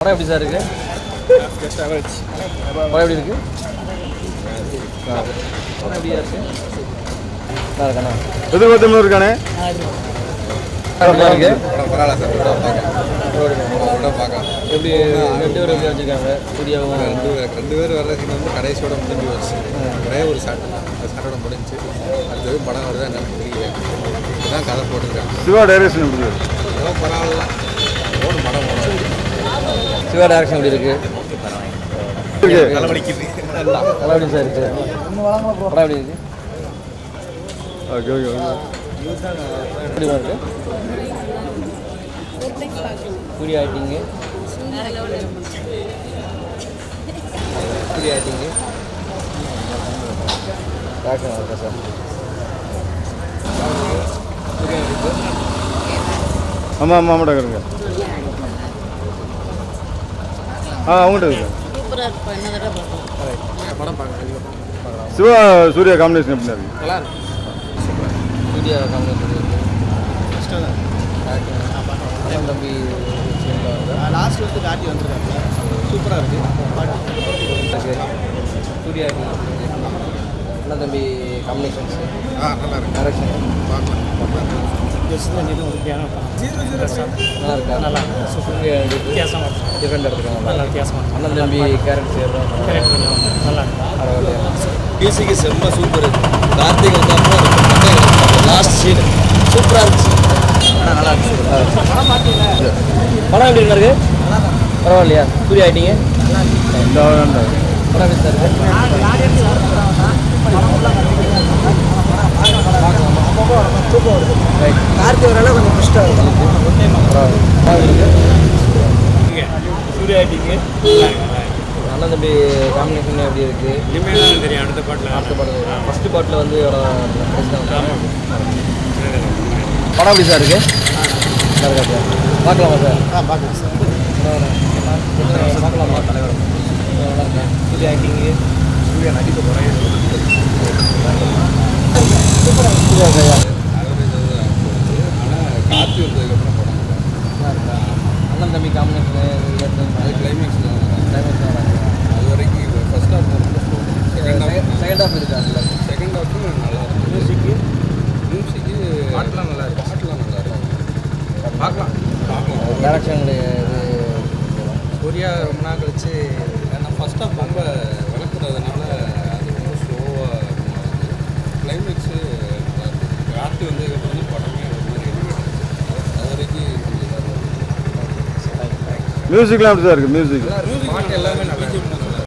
படம் எப்படி சார் இருக்கு? படம் எப்படி இருக்கு? ஆ. படம் எப்படியா இருக்கு? நல்லா இருக்காண்ணா எதிர்பார்த்து இருக்கானே எப்படி ரெண்டு பேரும் எப்படி வச்சிருக்காங்க? சூர்யாவும் ரெண்டு பேர் ரெண்டு பேர் வர்ற சீன் வந்து கடைசியோட முடிஞ்சு போச்சு. ஒரே ஒரு சாட் அந்த சாட்டோட முடிஞ்சு. அடுத்தது படம் வருதா என்னன்னு தெரியல. இதுதான் கதை போட்டுருக்காங்க. சிவா டைரக்ஷன் எப்படி பரவாயில்ல. ஓடும் படம். சிவா டைரக்ஷன் எப்படி இருக்கு? எப்படி சார் இருக்கு. படம் எப்படி இருக்கு? எப்படி இருக்கு? Suriya acting Suriya acting direction இருக்கா சார்? ஆமாம் ஆமாம் ஆமாடா ஆ அவங்ககிட்ட இருக்கு. சூப்பராக இருக்கும். என்ன தடவை பார்க்கலாம். படம் பார்க்கலாம் சிவா சூர்யா காம்பினேஷன் எப்படி இருக்கு? நல்லா இருக்கு. சூர்யா காம்பினேஷன் இருக்கு? அண்ணன் தம்பி லாஸ்ட் வந்து காட்டி வந்திருக்காங்க சூப்பராக இருக்குது இருக்கு. சூர்யா. அண்ணன் தம்பி காம்பினேஷன்ஸ் ஆ நல்லா இருக்கு. டைரக்ஷன் பார்க்கலாம். நல்லா இருக்கா. நல்லா சூப்பராக வித்தியாசமாக டிஃப்ரெண்ட் எடுத்துருக்காங்க நல்லா வித்தியாசமாக அண்ணன் தம்பி கேரக்டர் நல்லா மியூசிக்கு செம்ம சூப்பர் கார்த்திக் வந்து அப்புறம் லாஸ்ட் சீன் சூப்பராக இருந்துச்சு ஆனால் நல்லா இருந்துச்சு படம் எப்படி இருக்கு பரவாயில்லையா சூரிய ஆகிட்டீங்க படம் எப்படி சார் கார்த்திக் வரலாம் கொஞ்சம் புஷ்டாக இருக்கும் சூர்யா அண்ணன் தம்பி காம்பினேஷன் எப்படி இருக்கு? இனிமேல் தெரியும் அடுத்த பாட்டில். அடுத்த பாட்டில் ஃபஸ்ட்டு பாட்டில் வந்து படம் எப்படி சார் இருக்கு? பார்க்கலாமா சார்? ஆ பார்க்கலாம் சார். பார்க்கலாமா? தலைவர் நல்லா இருக்கேன் சூர்யா ஆக்டிங்கு சூர்யா நடிப்பு குறைய கார்த்தி வந்ததுக்கப்புறம் படம் நல்லா இருக்கா அண்ணன் தம்பி காம்பினேஷன் அது கிளைமேக்ஸ் தான் கிளைமேக்ஸ் நல்லா அது வரைக்கும் ஃபர்ஸ்ட் ஹாஃப் ரொம்ப செகண்ட் ஹாஃப் செகண்ட் ஹாஃப் இருக்கா அதில் செகண்ட் ஹாஃபும் நல்லா இருக்கு மியூசிக்கு மியூசிக்கு பாட்டெலாம் நல்லா இருக்கு பாட்டெலாம் நல்லா இருக்கு பார்க்கலாம் பார்க்கலாம் டேரக்ஷன் இது சூர்யா ரொம்ப நாள் கழிச்சு ஏன்னா ஃபர்ஸ்ட் ஹாஃப் ரொம்ப வளர்க்குறதுனால அது ரொம்ப ஸ்லோவாக கிளைமேக்ஸு கார்த்தி வந்ததுக்கப்புறம் வந்து படமே ஒரு மாதிரி எலிவேட் அது வரைக்கும் கொஞ்சம் இதா இருந்துச்சு. மியூசிக்லாம் எப்படி சார் இருக்கு மியூசிக் பாட்டு எல்லாமே